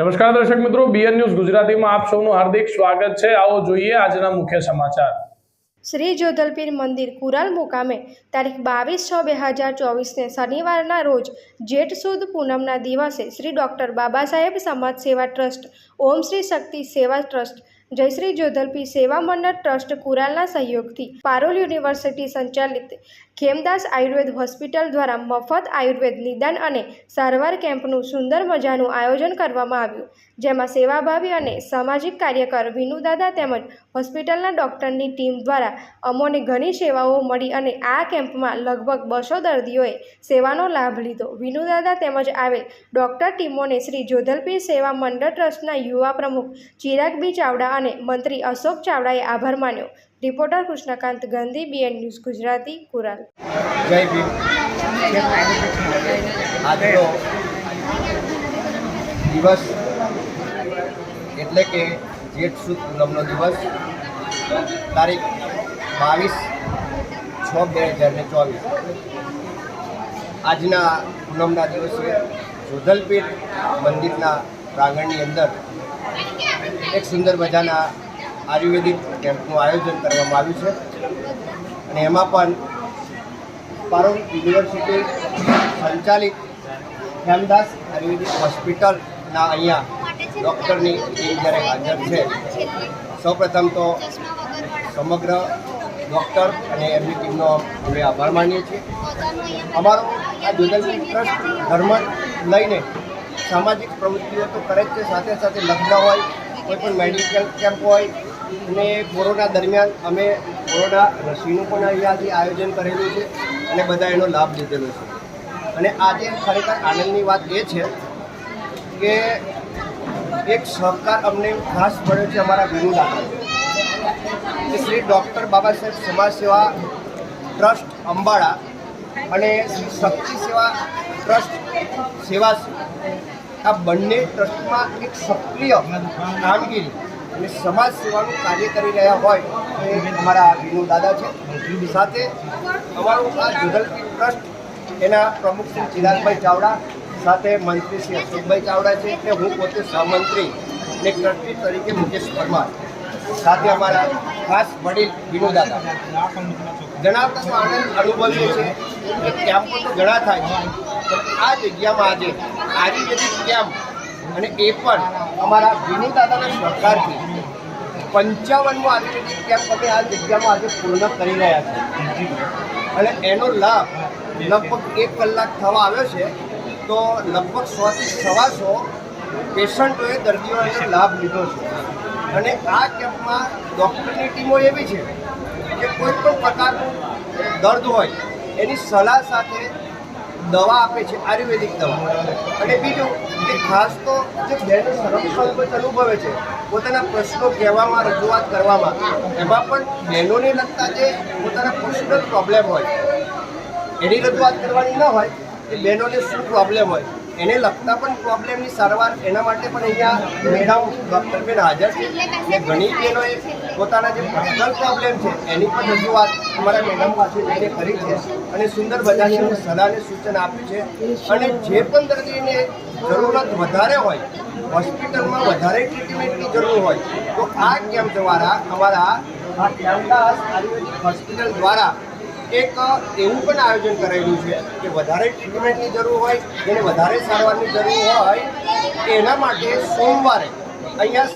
નમસ્કાર દર્શક મિત્રો બીએન ન્યૂઝ ગુજરાતીમાં આપ સૌનું હાર્દિક સ્વાગત છે. આવો જોઈએ આજના મુખ્ય સમાચાર. શ્રી જોધલપીર મંદિર કુરાલ મુકામે તારીખ બાવીસ છ બે હજાર ચોવીસને શનિવારના રોજ જેઠ સુદ પૂનમના દિવસે શ્રી ડૉક્ટર બાબા સાહેબ સમાજ સેવા ટ્રસ્ટ, ઓમ શ્રી શક્તિ સેવા ટ્રસ્ટ જયશ્રી જોધલપી સેવા મંડળ ટ્રસ્ટ કુરાલના સહયોગથી પારોલ યુનિવર્સિટી સંચાલિત ખેમદાસ આયુર્વેદ હોસ્પિટલ દ્વારા મફત આયુર્વેદ નિદાન અને સારવાર કેમ્પનું સુંદર મજાનું આયોજન કરવામાં આવ્યું, જેમાં સેવાભાવી અને સામાજિક કાર્યકર વિનુદાદા તેમજ હોસ્પિટલના ડૉક્ટરની ટીમ દ્વારા અમોને ઘણી સેવાઓ મળી અને આ કેમ્પમાં લગભગ બસો દર્દીઓએ સેવાનો લાભ લીધો. વિનુદાદા તેમજ આવેલ ડૉક્ટર ટીમોને શ્રી જોધલપીર સેવા મંડળ ટ્રસ્ટના યુવા પ્રમુખ ચિરાગ બી ચાવડા અને મંત્રી અશોક ચાવડાએ આભાર માન્યો. Reporter Krishnakant Gandhi BN news Gujarati, Kural. દિવસ એટલે કે જેઠ સુદ પૂનમનો દિવસ, તારીખ બાવીસ છ બે હજાર ને ચોવીસ. આજના પૂનમના દિવસે જોધલપીર મંદિરના પ્રાંગણની અંદર એક સુંદર મજાના આયુર્વેદિક કેમ્પનું આયોજન કરવામાં આવ્યું છે. અને એમાં પણ પારોલ યુનિવર્સિટી સંચાલિત હેમદાસ આયુર્વેદિક હોસ્પિટલના અહીંયા ડૉક્ટરની ટીમ જ્યારે હાજર છે, સૌપ્રથમ તો સમગ્ર ડૉક્ટર અને એમની ટીમનો અમે આભાર માનીએ છીએ. અમારો આ જુદા ટ્રસ્ટ ધર્મ લઈને સામાજિક પ્રવૃત્તિઓ તો કરે જ છે. સાથે સાથે લગ્ન હોય, કોઈ પણ મેડિકલ કેમ્પ હોય, અને કોરોના દરમિયાન અમે કોરોના રસીનું પણ અહીંયાથી આયોજન કરેલું છે અને બધા એનો લાભ લીધેલો છે. અને આજે ખરેખર આનંદની વાત એ છે કે એક સહકાર અમને ખાસ મળ્યો છે અમારા વિનુ દાદા. શ્રી ડૉક્ટર બાબા સાહેબ સમાજ સેવા ટ્રસ્ટ અંબાડા અને શક્તિ સેવા, ટ્રસ્ટ, સેવા આ બંને ટ્રસ્ટમાં એક સક્રિય કામગીરી અને સમાજ સેવાનું કાર્ય કરી રહ્યા હોય એ અમારા વિનુ દાદા છે. સાથે અમારું આ જોધલપી ટ્રસ્ટ, એના પ્રમુખ શ્રી ચિરાગભાઈ ચાવડા, સાથે મંત્રી શ્રી અશોકભાઈ ચાવડા છે, એટલે હું પોતે સહમંત્રી અને ટ્રસ્ટી તરીકે મુકેશ પરમાર. સાથે અમારા ખાસ વડીલ વિનોદાતા. જણાવતા આનંદ અનુભવ્યો છે કે કેમ્પો તો ઘણા થાય છે. આ જગ્યામાં આજે આયુર્વેદિક કેમ્પ અને એ પણ અમારા વિનુ દાદાના સહકારથી પંચાવનમો આયુર્વેદિક કેમ્પ અમે આ જગ્યામાં આજે પૂર્ણ કરી રહ્યા છીએ. અને એનો લાભ લગભગ એક કલાક થવા આવ્યો છે, તો લગભગ સોથી સવાસો પેશન્ટોએ દર્દીઓએ લાભ લીધો છે. અને આ કેમ્પમાં ડૉક્ટરની ટીમો એવી છે કે કોઈ પણ પ્રકારનું દર્દ હોય, એની સલાહ સાથે દવા આપે છે, આયુર્વેદિક દવા. અને બીજું કે ખાસ તો જે બહેનો સંરક્ષણ અનુભવે છે, પોતાના પ્રશ્નો કહેવામાં, રજૂઆત કરવામાં, એમાં પણ બહેનોને લગતા જે પોતાના પર્સનલ પ્રોબ્લેમ હોય, એની રજૂઆત કરવાની ન હોય કે બહેનોને શું પ્રોબ્લેમ હોય એને લગતા પણ પ્રોબ્લેમની સારવાર એના માટે પણ અહીંયા મેડમ ડૉક્ટર બેન હાજર છે. અને ઘણી બહેનોએ પોતાના જે પર્સનલ પ્રોબ્લેમ છે એની પણ રજૂઆત અમારા મેડમ પાસે જઈને કરી છે. અને સુંદર મજાની અમને સલાહ સૂચન આપ્યું છે. અને જે પણ દર્દીને જરૂરત વધારે હોય હોસ્પિટલમાં વધારે ટ્રીટમેન્ટની જરૂર હોય તો આ કેમ્પ દ્વારા અમારા આ કેમ્પદાસ આયુર્વેદિક હોસ્પિટલ દ્વારા એક એવું પણ આયોજન કરેલું છે કે વધારે ટ્રીટમેન્ટની જરૂર હોય, જેને વધારે સારવારની જરૂર હોય, એના માટે સોમવારે અહીંયા